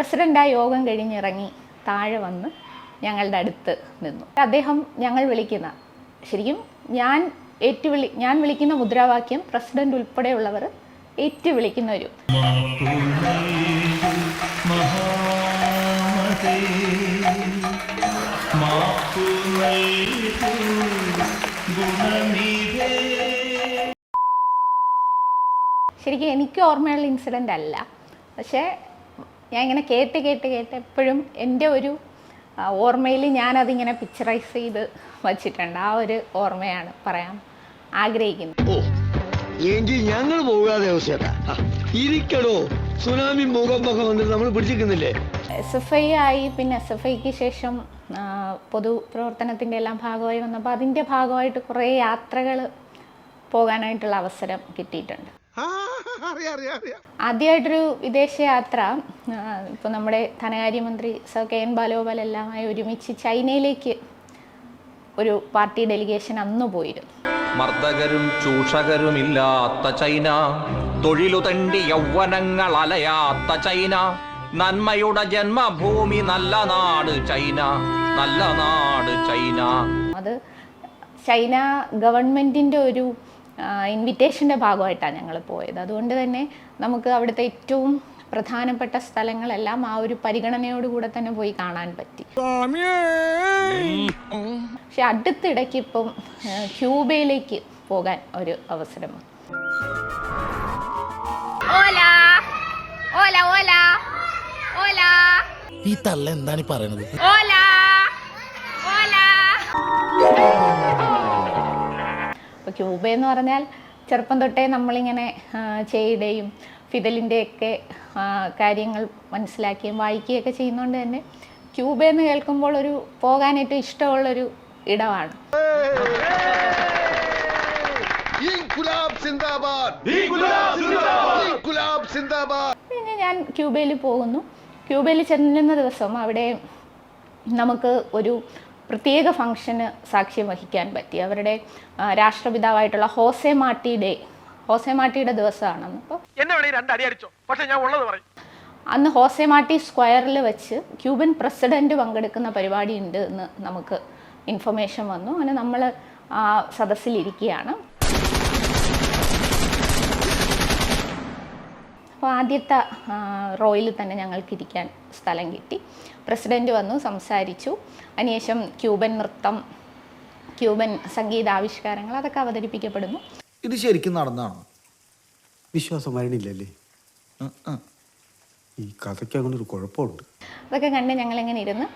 President ആ യോഗം കഴിഞ്ഞിറങ്ങി താഴെ വന്ന് ഞങ്ങളുടെ അടുത്ത് നിന്നു. അദ്ദേഹം ഞങ്ങൾ വിളിക്കുന്ന ശരിക്കും ഞാൻ ഏറ്റുവിളി ഞാൻ വിളിക്കുന്ന മുദ്രാവാക്യം പ്രസിഡന്റ് ഉൾപ്പെടെയുള്ളവർ ഏറ്റുവിളിക്കുന്ന ഒരു ശരിക്കും എനിക്ക് ഓർമ്മയുള്ള ഇൻസിഡന്റ് അല്ല. പക്ഷേ ഞാൻ ഇങ്ങനെ കേട്ട് കേട്ട് കേട്ട് എപ്പോഴും എന്റെ ഒരു ഓർമ്മയിൽ ഞാനതിങ്ങനെ പിക്ചറൈസ് ചെയ്ത് വച്ചിട്ടുണ്ട്. ആ ഒരു ഓർമ്മയാണ് പറയാൻ ആഗ്രഹിക്കുന്നത്. എങ്കിൽ ഞങ്ങൾ പോകാതെ സുനാമി ഭൂകമ്പൊക്കെ വന്നിട്ട് നമ്മൾ പിടിച്ചിരിക്കുന്നില്ലേ? എസ് എഫ് ഐ ആയി പിന്നെ എസ് എഫ് ഐക്ക് ശേഷം പൊതു പൊതുപ്രവർത്തനത്തിന്റെ എല്ലാം ഭാഗമായി വന്നപ്പോൾ അതിന്റെ ഭാഗമായിട്ട് കുറേ യാത്രകൾ പോകാനായിട്ടുള്ള അവസരം കിട്ടിയിട്ടുണ്ട്. ആദ്യമായിട്ടൊരു വിദേശ യാത്ര ഇപ്പോൾ നമ്മുടെ ധനകാര്യമന്ത്രി സർ കെ എൻ ബാലോപാൽ എല്ലാമായി ഒരുമിച്ച് ചൈനയിലേക്ക് ഒരു പാർട്ടി ഡെലിഗേഷൻ അന്ന് പോയിരുന്നു. മർദ്ദകരും ചൂഷകരുമില്ലാത്ത ചൈന തൊഴിലുതണ്ടി യൗവനങ്ങൾ അലയാത്ത ചൈന നന്മയുടെ ജന്മഭൂമി നല്ല നാട് ചൈന നല്ല നാട് ചൈന. അത് ചൈന ഗവൺമെന്റിന്റെ ഒരു ഇൻവിറ്റേഷന്റെ ഭാഗമായിട്ടാണ് ഞങ്ങൾ പോയത് അതുകൊണ്ട് തന്നെ നമുക്ക് അവിടുത്തെ ഏറ്റവും പ്രധാനപ്പെട്ട സ്ഥലങ്ങളെല്ലാം ആ ഒരു പരിഗണനയോടുകൂടെ തന്നെ പോയി കാണാൻ പറ്റി പക്ഷെ അടുത്തിടയ്ക്ക് ഇപ്പം ക്യൂബയിലേക്ക് പോകാൻ ഒരു അവസരം വന്നു. Hola. Hola, hola. Hola. ഈ തള്ള എന്താണ് പറയുന്നത് പറയണത് ക്യൂബ എന്ന് പറഞ്ഞാൽ ചെറുപ്പം തൊട്ടേ നമ്മളിങ്ങനെ ചെയ്യുടെയും ഫിദലിന്റെയൊക്കെ കാര്യങ്ങൾ മനസ്സിലാക്കുകയും വായിക്കുകയൊക്കെ ചെയ്യുന്നതുകൊണ്ട് തന്നെ ക്യൂബ എന്ന് കേൾക്കുമ്പോൾ ഒരു പോകാൻ ഏറ്റവും ഇഷ്ടമുള്ളൊരു ഇടമാണ്. ഇൻകുലാബ് സിന്ദാബാദ്. ഇൻകുലാബ് സിന്ദാബാദ്. പിന്നെ ഞാൻ ക്യൂബയിൽ പോകുന്നു. ക്യൂബയിൽ ചെല്ലുന്ന ദിവസം അവിടെ നമുക്ക് ഒരു പ്രത്യേക ഫംഗ്ഷന് സാക്ഷ്യം വഹിക്കാൻ പറ്റി. അവരുടെ രാഷ്ട്രപിതാവായിട്ടുള്ള ഹോസെ മാട്ടി ഡേ ഹോസെ മാട്ടിയുടെ ദിവസമാണെന്ന്. അപ്പോൾ അന്ന് ഹോസെ മാട്ടി സ്ക്വയറിൽ വെച്ച് ക്യൂബൻ പ്രസിഡന്റ് പങ്കെടുക്കുന്ന പരിപാടി ഉണ്ട് എന്ന് നമുക്ക് ഇൻഫർമേഷൻ വന്നു. അങ്ങനെ നമ്മൾ ആ സദസ്സിലിരിക്കുകയാണ്. അപ്പോൾ ആദ്യത്തെ റോയിൽ തന്നെ ഞങ്ങൾക്ക് ഇരിക്കാൻ സ്ഥലം കിട്ടി. പ്രസിഡന്റ് വന്നു സംസാരിച്ചു. അതിനുശേഷം ക്യൂബൻ നൃത്തം ക്യൂബൻ സംഗീതാവിഷ്കാരങ്ങൾ അതൊക്കെ അവതരിപ്പിക്കപ്പെടുന്നു. ഇത് ശരിക്കും നടന്നാണോ വിശ്വാസം വരണില്ലല്ലേ? ഈ കഥയ്ക്ക് അങ്ങനെ ഒരു കുഴപ്പമുണ്ട്. അതൊക്കെ കണ്ട് ഞങ്ങളിങ്ങനെ ഇരുന്ന്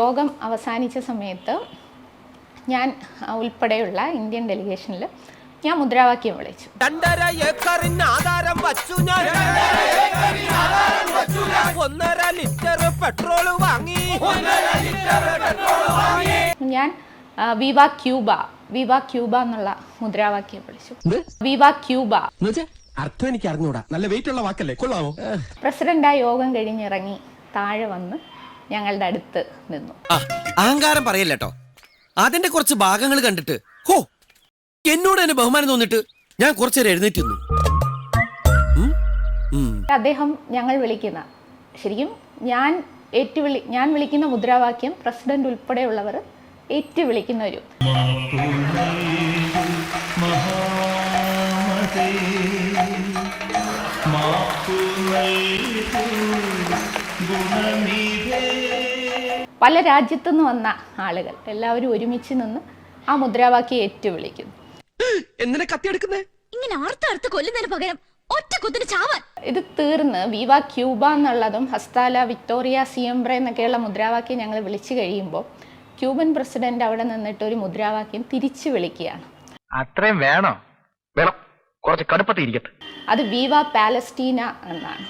യോഗം അവസാനിച്ച സമയത്ത് ഞാൻ ഉൾപ്പെടെയുള്ള ഇന്ത്യൻ ഡെലിഗേഷനിൽ ഞാൻ മുദ്രാവാക്യം വിളിച്ചു. രണ്ടര ഏക്കറിന് ആധാരം വച്ചു ഞാൻ. ഒന്നര ലിറ്റർ പെട്രോൾ വാങ്ങി. ഞാൻ വിവ ക്യൂബ വിവ ക്യൂബ എന്നുള്ള മുദ്രാവാക്യം വിളിച്ചു. വിവ ക്യൂബ. അർത്ഥം എനിക്ക് അറിഞ്ഞൂടാ. നല്ല വെയിറ്റ് ഉള്ള വാക്കല്ലേ? കൊള്ളാമോ? പ്രസിഡന്റ് ആ യോഗം കഴിഞ്ഞിറങ്ങി താഴെ വന്ന് ഞങ്ങളുടെ അടുത്ത് നിന്നു. അഹങ്കാരം പറയല്ലേട്ടോ? അതിന്റെ കുറച്ച് ഭാഗങ്ങൾ കണ്ടിട്ട് ഹോ എന്നോട് തന്നെ ബഹുമാനം തോന്നിട്ട് ഞാൻ കുറച്ചേരം എഴുന്നേറ്റ് നിന്നു. അദ്ദേഹം ഞങ്ങൾ വിളിക്കുന്ന ശരിക്കും ഞാൻ ഏറ്റുവിളി ഞാൻ വിളിക്കുന്ന മുദ്രാവാക്യം പ്രസിഡന്റ് ഉൾപ്പെടെയുള്ളവർ ഏറ്റു വിളിക്കുന്ന ഒരു പല രാജ്യത്തുനിന്ന് വന്ന ആളുകൾ എല്ലാവരും ഒരുമിച്ച് നിന്ന് ആ മുദ്രാവാക്യം ഏറ്റുവിളിക്കുന്നു. എന്തിനാ കത്തിയെടുക്കുന്നേ ഇങ്ങനെ അർത്ഥ കൊല്ലുന്നതിന് പകരം ഒറ്റ കുത്തിന് ചാവാൻ. ഇത് തീർന്ന് വിവ ക്യൂബ എന്നുള്ളതും ഹസ്താല വിക്ടോറിയ സിയംബ്ര എന്നൊക്കെയുള്ള മുദ്രാവാക്യം ഞങ്ങൾ വിളിച്ചു കഴിയുമ്പോൾ ക്യൂബൻ പ്രസിഡന്റ് അവിടെ നിന്നിട്ട് ഒരു മുദ്രാവാക്യം തിരിച്ചു വിളിക്കുകയാണ്. അത്രയും വേണോ. വേണം. കുറച്ച് കടുപ്പത്തിൽ ഇരിക്കട്ടെ. അത് വിവ പാലസ്തീന എന്നാണ്.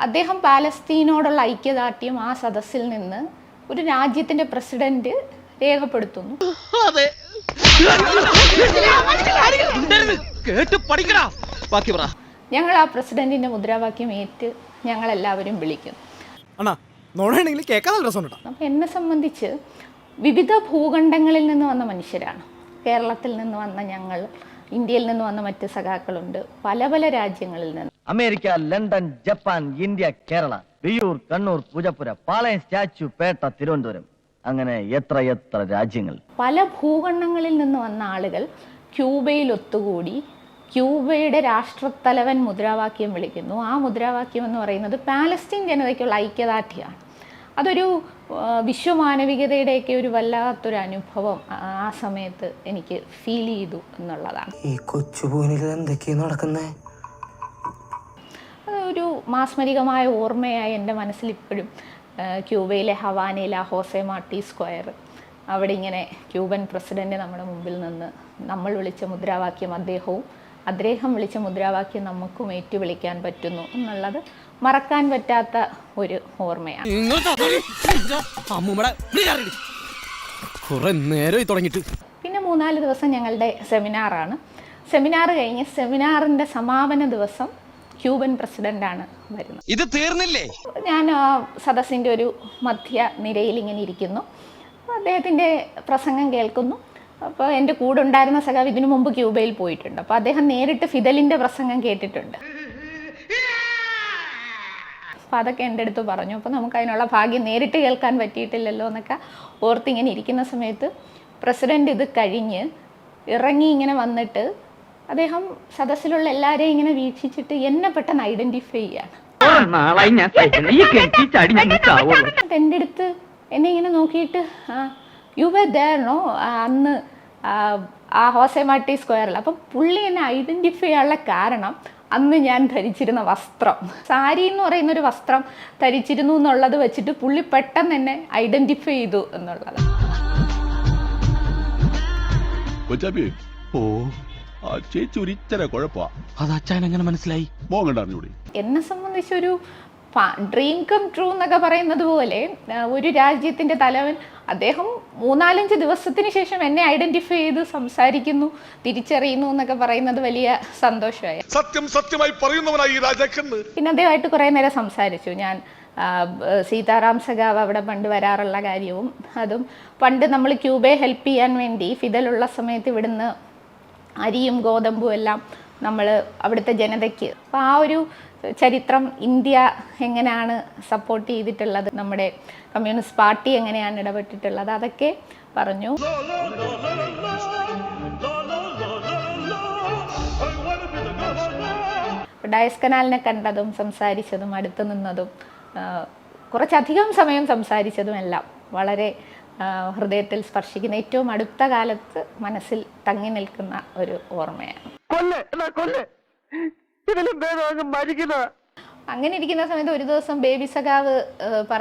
അദ്ദേഹം പാലസ്തീനോടുള്ള ഐക്യദാർഢ്യം ആ സദസ്സിൽ നിന്ന് ഒരു രാജ്യത്തിന്റെ പ്രസിഡന്റ് രേഖപ്പെടുത്തുന്നു. കേട്ട് പഠിക്കടാ. ബാക്കി പറ. ഞങ്ങൾ ആ പ്രസിഡന്റിന്റെ മുദ്രാവാക്യം ഏറ്റ് ഞങ്ങൾ എല്ലാവരും വിളിക്കുന്നു അപ്പം എന്നെ സംബന്ധിച്ച് വിവിധ ഭൂഖണ്ഡങ്ങളിൽ നിന്ന് വന്ന മനുഷ്യരാണ്. കേരളത്തിൽ നിന്ന് വന്ന ഞങ്ങൾ ഇന്ത്യയിൽ നിന്ന് വന്ന മറ്റ് സഖാക്കളുണ്ട്. പല പല രാജ്യങ്ങളിൽ നിന്ന്. America London Japan India Kerala Viyyur Kannur Poojappura Palayam statue Pettah Thiruvananthapuram. അങ്ങനെ എത്ര എത്ര രാജ്യങ്ങൾ. പല ഭൂഖണ്ഡങ്ങളിൽ നിന്ന് വന്ന ആളുകൾ ക്യൂബയിൽ ഒത്തുകൂടി ക്യൂബയുടെ രാഷ്ട്രത്തലവൻ മുദ്രാവാക്യം വിളിക്കുന്നു. ആ മുദ്രാവാക്യം എന്ന് പറയുന്നത് പാലസ്തീൻ ജനതയ്ക്കുള്ള ഐക്യദാർഢ്യമാണ്. അതൊരു വിശ്വമാനവികതയുടെയൊക്കെ ഒരു വല്ലാത്തൊരു അനുഭവം ആ- സമയത്ത് എനിക്ക് ഫീൽ ചെയ്തു എന്നുള്ളതാണ്. ഈ കൊച്ചുപോനിൽ അതൊരു മാസ്മരികമായ ഓർമ്മയായി എന്റെ മനസ്സിൽ ഇപ്പോഴും ക്യൂബയിലെ ഹവാനയിലെ ആ ഹോസെ മാർട്ടി സ്ക്വയർ. അവിടെ ഇങ്ങനെ ക്യൂബൻ പ്രസിഡന്റ് നമ്മുടെ മുമ്പിൽ നിന്ന് നമ്മൾ വിളിച്ച മുദ്രാവാക്യം അദ്ദേഹവും അദ്ദേഹം വിളിച്ച മുദ്രാവാക്യം നമുക്കും ഏറ്റു വിളിക്കാൻ പറ്റുന്നു എന്നുള്ളത് മറക്കാൻ പറ്റാത്ത ഒരു ഓർമ്മയാണ്. പിന്നെ മൂന്നാൽ ദിവസം ഞങ്ങളുടെ സെമിനാറാണ്. സെമിനാർ കഴിഞ്ഞ് സെമിനാറിന്റെ സമാപന ദിവസം ക്യൂബൻ പ്രസിഡന്റാണ് വരുന്നത് ഇത് തീർന്നില്ലേ? ഞാൻ സദസ്സിന്റെ സദസ്സിന്റെ ഒരു മധ്യ നിരയിൽ ഇങ്ങനെ ഇരിക്കുന്നു. അദ്ദേഹത്തിന്റെ പ്രസംഗം കേൾക്കുന്നു. അപ്പോൾ എന്റെ കൂടെ ഉണ്ടായിരുന്ന സഖാവ് ഇതിനു മുമ്പ് ക്യൂബയിൽ പോയിട്ടുണ്ട്. അപ്പോൾ അദ്ദേഹം നേരിട്ട് ഫിദലിന്റെ പ്രസംഗം കേട്ടിട്ടുണ്ട്. അപ്പോൾ അതൊക്കെ എന്റെ അടുത്ത് പറഞ്ഞു. അപ്പോൾ നമുക്ക് അതിനുള്ള ഭാഗ്യം നേരിട്ട് കേൾക്കാൻ പറ്റിയിട്ടില്ലല്ലോ എന്നൊക്കെ ഓർത്തിങ്ങനെ ഇരിക്കുന്ന സമയത്ത് പ്രസിഡന്റ് ഇത് കഴിഞ്ഞ് ഇറങ്ങി ഇങ്ങനെ വന്നിട്ട് അദ്ദേഹം സദസ്സിലുള്ള എല്ലാവരെയും ഇങ്ങനെ വീക്ഷിച്ചിട്ട് എന്നെ പെട്ടെന്ന് ഐഡന്റിഫൈ ചെയ്യാണ്. എന്റെ അടുത്ത് എന്നെ ഇങ്ങനെ നോക്കിയിട്ട് യു വെ ദേർണോ അന്ന് ആ, ഹോസെ മാട്ടി സ്ക്വയറിൽ അപ്പം പുള്ളി എന്നെ ഐഡന്റിഫൈ ചെയ്യാനുള്ള കാരണം അന്ന് ഞാൻ ധരിച്ചിരുന്ന വസ്ത്രം. സാരി എന്ന് പറയുന്ന ഒരു വസ്ത്രം ധരിച്ചിരുന്നു എന്നുള്ളത് വെച്ചിട്ട് പുള്ളി പെട്ടെന്ന് എന്നെ ഐഡന്റിഫൈ ചെയ്തു എന്നുള്ളത്. ഓ. ആ ചേച്ചി ഒരു ഇച്ചര കുഴപ്പാ. അത് അച്ഛൻ എങ്ങനെ മനസ്സിലായി മോങ്ങണ്ട അറിഞ്ഞൂടി? എന്നെ സംബന്ധിച്ചൊരു ഡ്രീം കം ട്രൂ എന്നൊക്കെ പറയുന്നത് പോലെ ആ, ഒരു രാജ്യത്തിന്റെ തലവൻ അദ്ദേഹം മൂന്നാലഞ്ച് ദിവസത്തിന് ശേഷം എന്നെ ഐഡന്റിഫൈ ചെയ്ത് സംസാരിക്കുന്നു തിരിച്ചറിയുന്നു എന്നൊക്കെ പറയുന്നത് വലിയ സന്തോഷമായി. സത്യം സത്യമായി പറയുന്നവനായി ഈ രാജാക്കന്ന് പിന്നെ അദ്ദേഹമായിട്ട് കുറേ നേരം സംസാരിച്ചു. ഞാൻ ആ, ബ- സീതാറാം സഖാവ് അവിടെ പണ്ട് വരാറുള്ള കാര്യവും അതും പണ്ട് നമ്മൾ ക്യൂബയെ ഹെൽപ്പ് ചെയ്യാൻ വേണ്ടി ഫിദലുള്ള സമയത്ത് ഇവിടുന്ന് അരിയും ഗോതമ്പും എല്ലാം നമ്മൾ അവിടുത്തെ ജനതയ്ക്ക്. അപ്പോൾ ആ ഒരു ചരിത്രം ഇന്ത്യ എങ്ങനെയാണ് സപ്പോർട്ട് ചെയ്തിട്ടുള്ളത്? നമ്മുടെ കമ്മ്യൂണിസ്റ്റ് പാർട്ടി എങ്ങനെയാണ് ഇടപെട്ടിട്ടുള്ളത്? അതൊക്കെ പറഞ്ഞു. ഡയസ് കനാലിനെ കണ്ടതും സംസാരിച്ചതും അടുത്ത് നിന്നതും കുറച്ചധികം സമയം സംസാരിച്ചതും എല്ലാം വളരെ ഹൃദയത്തിൽ സ്പർശിക്കുന്ന ഏറ്റവും അടുത്ത കാലത്ത് മനസ്സിൽ തങ്ങി നിൽക്കുന്ന ഒരു ഓർമ്മയാണ്. അങ്ങനെ ഇരിക്കുന്ന സമയത്ത് ഒരു ദിവസം ബേബി സഖാവ്